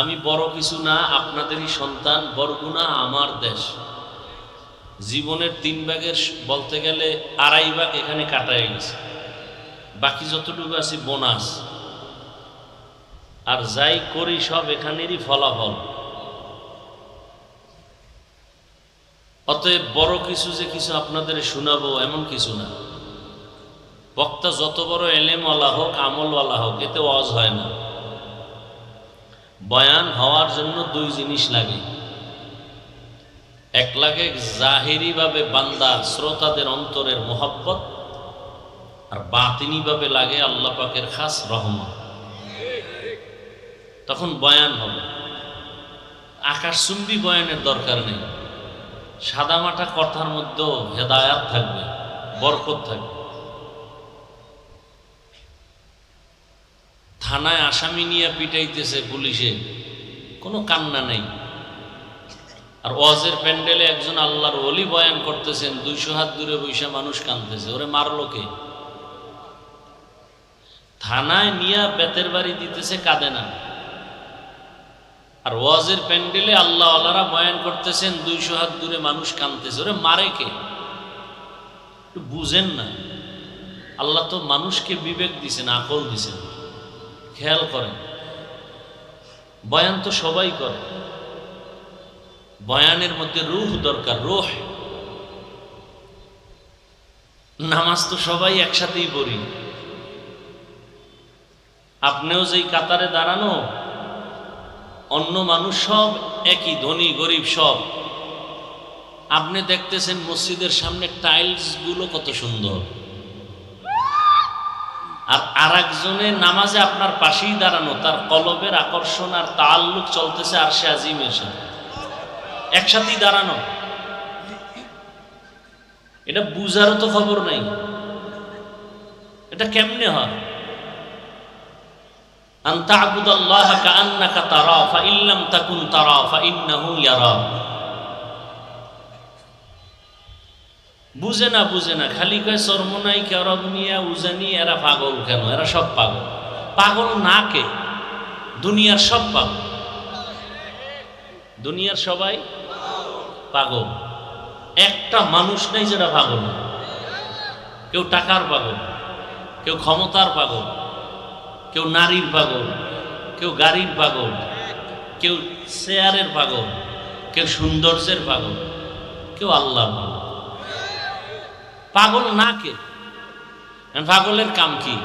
আমি বড় কিছু না, আপনাদেরই সন্তান বরগুনা আমার দেশ। জীবনের তিন ভাগের বলতে গেলে আড়াই ভাগ এখানে কাটায় গেছে। বাকি যতটুকু আছে বোনাস। আর যাই করি সব এখানেরই ফলাফল। অতএব বড় কিছু যে কিছু আপনাদের শোনাবো এমন কিছু না। বক্তা যত বড় এলেমওয়ালা হোক, আমলওয়ালা হোক, এতে ওয়াজ হয় না। বয়ান হওয়ার জন্য দুই জিনিস লাগে। এক লাগে জাহেরিভাবে বান্দা শ্রোতাদের অন্তরের মোহাব্বত, আর বাতিনিভাবে লাগে আল্লাহ পাকের খাস রহমত। তখন বয়ান হবে। আকাশচুম্বী বয়ানের দরকার নেই। সাদামাটা কথার মধ্যেও হেদায়াত থাকবে, বরকত থাকবে। থানায় আসামি নিয়ে পিটাইতেছে পুলিশে, কোনো কান্না নেই। আর ওয়াজের প্যান্ডেলে একজন আল্লাহর অলি বয়ান করতেছেন, দুইশো হাত দূরে বৈশা মানুষ কাঁদতেছে, ওরে মারলো কে? থানায় নিয়া বেতের বাড়ি দিতেছে, কাঁদে না। আর ওয়াজের প্যান্ডেলে আল্লাহ আল্লাহরা বয়ান করতেছেন, দুইশো হাত দূরে মানুষ কাঁদতেছে, ওরে মারে কে? বুঝেন না। আল্লাহ তো মানুষকে বিবেক দিছেন, আকল দিছেন। খেয়াল করেন। বয়ান তো সবাই করে। বয়ানের মধ্যে রুহ দরকার, রুহ। নামাজ তো সবাই একসাথেই পড়ি। আপনিও যেই কাতারে দাঁড়ানো, অন্য মানুষ সব একই, ধনী, গরিব সব। আপনি দেখতেছেন মসজিদের সামনে টাইলসগুলো কত সুন্দর। আর আর একজনের নামাজে আপনার পাশেই দাঁড়ানো, তার কলবের আকর্ষণ আর তাল্লুক চলতেছে আর সে আজিমের সাথে। একসাথেই দাঁড়ানো। এটা বুঝারও তো খবর নাই। এটা কেমনে হয়? আন তা'বুদাল্লাহ কাআন্নাকা তারা ফাইন লাম তাকুন তারা ফাইন্নাহু ইয়ারা। বুঝে না বুঝে না। খালি কয় সরমনাই কেরবনিয়া উজানি এরা পাগল কেন? এরা সব পাগল। পাগল না কে? দুনিয়ার সব পাগল। দুনিয়ার সবাই পাগল। একটা মানুষ নেই যেটা পাগল কেউ টাকার পাগল, কেউ ক্ষমতার পাগল, কেউ নারীর পাগল, কেউ গাড়ির পাগল, কেউ চেয়ারের পাগল, কেউ সৌন্দর্যের পাগল, কেউ আল্লাহর পাগল না কে? পাগলের কাম কি?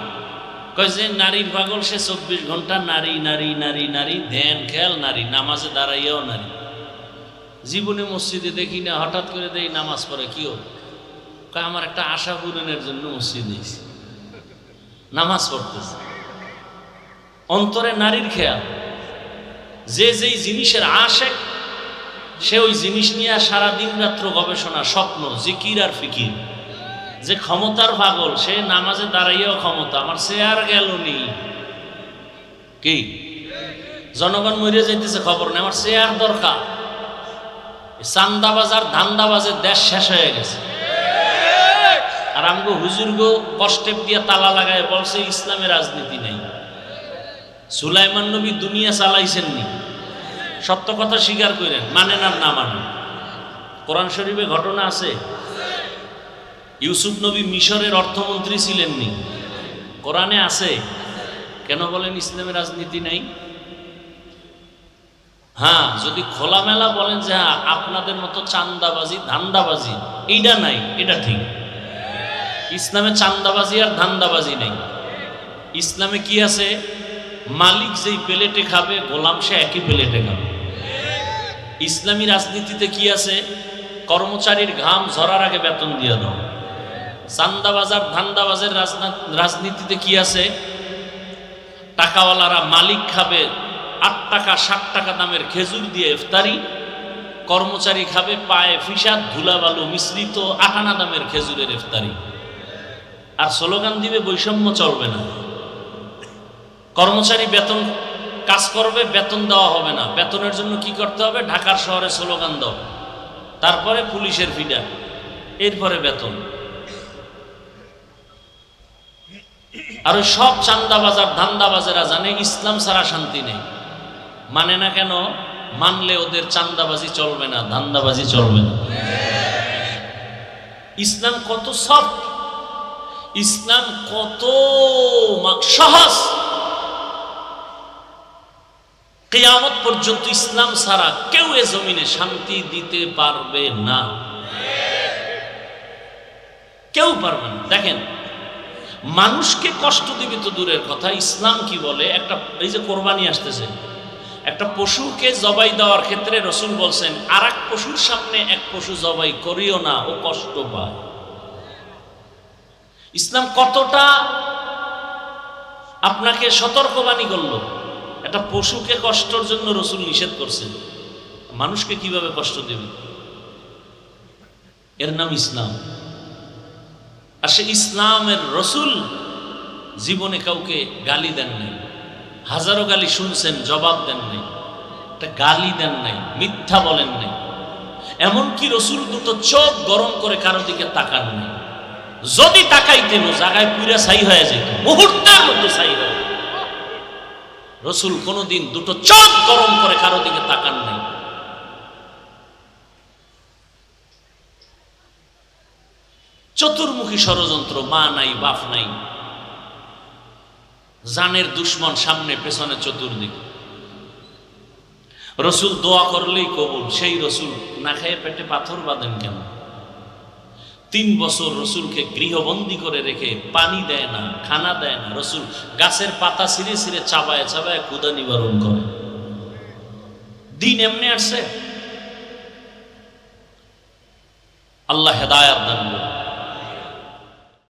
যে নারীর পাগল, সে চব্বিশ ঘণ্টা নারী নারী নারী নারী, ধ্যান, খেয়াল, নারী, নামাজে দাঁড়াইয়াও নারী। জীবনে মসজিদে দেখি না, হঠাৎ করে দেই নামাজ পড়ে, কি হোক আমার একটা আশা পূরণের জন্য মসজিদ এসেছি নামাজ পড়তেছে। অন্তরে নারীর খেয়াল। যে যেই জিনিসের আশেক, সে ওই জিনিস নিয়ে সারা দিন রাত্র গবেষণা, স্বপ্ন, জিকির আর ফিকির। যে ক্ষমতার পাগল, সে নামাজে দাঁড়াইয়াও ক্ষমতা, আমার আর গেল নি। কি? জনগণ মরে যাইতেছে, খবর নেই, আমার আর দরকার। চান্দাবাজ আর ধান্দাবাজের দেশ শেষ হয়ে গেছে। আর আমগো হুজুরগো কষ্টেপ দিয়ে তালা লাগায় বলছে ইসলামের রাজনীতি নেই। সুলাইমান নবী দুনিয়া চালাইছেন নি। সত্য কথা স্বীকার করেন মানেন আর না মানেন কোরআন শরীফে ঘটনা আছে ইউসুফ নবী মিশরের অর্থমন্ত্রী ছিলেন নি কোরআনে আছে, কেন বলেন ইসলামের রাজনীতি নাই? হ্যাঁ যদি খোলামেলা বলেন যে হ্যাঁ আপনাদের মতো চান্দাবাজি, ধান্দাবাজি, এইটা নাই, এটা ঠিক। ইসলামে চান্দাবাজি আর ধান্দাবাজি নেই। ইসলামে কি আছে? মালিক যেই প্লেটে খাবে, গোলাম সে একই প্লেটে খাবে। ইসলামী রাজনীতিতে কি আছে? কর্মচারীর ঘাম ঝরার আগে বেতন দিয়ে দাও। চান্দাবাজার, ধান্দাবাজের রাজনা- রাজনীতিতে কি আছে? টাকাওয়ালারা মালিক খাবে, আট টাকা, ষাট টাকা দামের খেজুর দিয়ে ইফতারি, কর্মচারী খাবে, পায়ে ফিসাদ, ধুলাবালু মিশ্রিত আটানা দামের খেজুরের ইফতারি। আর স্লোগান দিবে, বৈষম্য চলবে না। কর্মচারী বেতন কাজ করবে, বেতন দেওয়া হবে না। বেতনের জন্য কি করতে হবে? ঢাকার শহরে স্লোগান দাও। তারপরে পুলিশের ফিডা, এরপরে বেতন। আর ওই সব চান্দাবাজার ধান্দাবাজেরা জানে ইসলাম ছাড়া শান্তি নেই। মানে না কেন? মানলে ওদের চান্দাবাজি চলবে না, ধান্দাবাজি চলবে না। ইসলাম কত সফট, ইসলাম কত সহজ। কেয়ামত পর্যন্ত ইসলাম ছাড়া কেউ এ জমিনে শান্তি দিতে পারবে না। কেউ পারবে না। দেখেন মানুষকে কষ্ট দিবে তো দূরের কথা। ইসলাম কি বলে? একটা, এই যে কোরবানি আসতেছে, একটা পশুকে জবাই দেওয়ার ক্ষেত্রে রসুল বলছেন আর এক পশুর সামনে এক পশু জবাই করিও না, ও কষ্ট পায়। ইসলাম কতটা আপনাকে সতর্কবাণী করল? একটা পশুকে কষ্টর জন্য রসুল নিষেধ করছেন। মানুষকে কীভাবে কষ্ট দেবে? এর নাম ইসলাম। আর সে ইসলামের রসুল জীবনে কাউকে গালি দেন নাই। হাজারো গালি শুনছেন, জবাব দেন নাই। একটা গালি দেন নাই, মিথ্যা বলেন নাই। এমনকি রসুল দুটো চোখ গরম করে কারও দিকে তাকান নাই। যদি তাকাইতেন জায়গায় পুরা ছাই হয়ে যেত, মুহূর্তের মধ্যে ছাই হয়ে রসুল কোনোদিন দুটো চোখ গরম করে কারও দিকে তাকান নাই। চতুর্মুখী ষড়যন্ত্র, মা নাই, বাপ নাই। জানের দুশ্মন সামনে, পেছনে, চতুর্দিক। রসুল দোয়া করলেই কবুল, সেই রসুল না খেয়ে পেটে পাথর বাঁধেন কেন? তিন বছর রসুলকে গৃহবন্দী করে রেখে পানি দেয় না, খানা দেয় না। রসুল গাছের পাতা ছিঁড়ে ছিঁড়ে, চাবায় চাবায় ক্ষুদা নিবারণ করে। দিন এমনি আসছে। আল্লাহ হেদায়াত দান করুন।